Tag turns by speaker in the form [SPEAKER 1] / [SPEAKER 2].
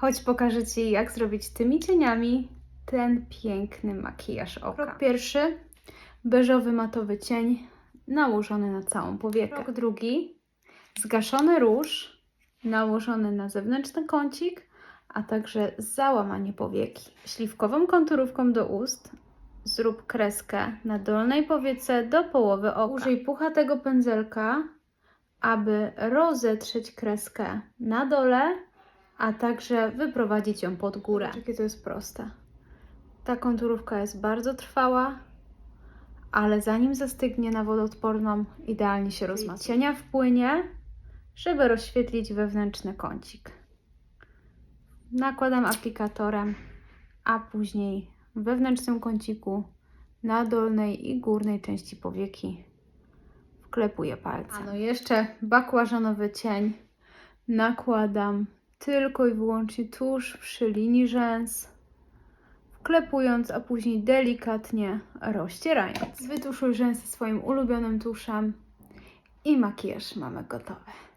[SPEAKER 1] Chodź pokażę Ci, jak zrobić tymi cieniami ten piękny makijaż oka. Krok pierwszy, beżowy matowy cień nałożony na całą powiekę. Krok drugi, zgaszony róż nałożony na zewnętrzny kącik, a także załamanie powieki. Śliwkową konturówką do ust zrób kreskę na dolnej powiece do połowy oka. Użyj puchatego pędzelka, aby rozetrzeć kreskę na dole, a także wyprowadzić ją pod górę. Jakie to jest proste. Ta konturówka jest bardzo trwała, ale zanim zastygnie na wodoodporną, idealnie się rozmazuje. Cienia wpłynie, żeby rozświetlić wewnętrzny kącik. Nakładam aplikatorem, a później w wewnętrznym kąciku na dolnej i górnej części powieki wklepuję palce. A no jeszcze bakłażanowy cień nakładam tylko i wyłącznie tuż przy linii rzęs, wklepując, a później delikatnie rozcierając. Wytuszuj rzęsy swoim ulubionym tuszem i makijaż mamy gotowy.